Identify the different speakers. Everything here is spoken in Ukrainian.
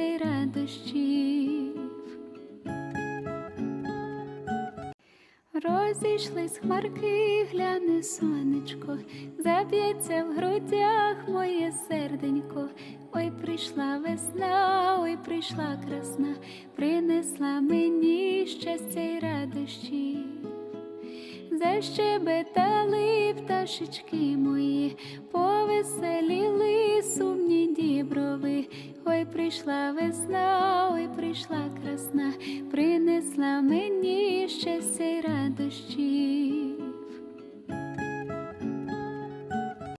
Speaker 1: й радощів. Розійшлись хмарки, гляне сонечко, заб'ється в грудях моє серденько. Ой, прийшла весна, ой, прийшла красна, принесла мені щастя й радощі. Защебетали пташечки мої, прийшла весна, ой, прийшла красна, принесла мені щастя й радощі.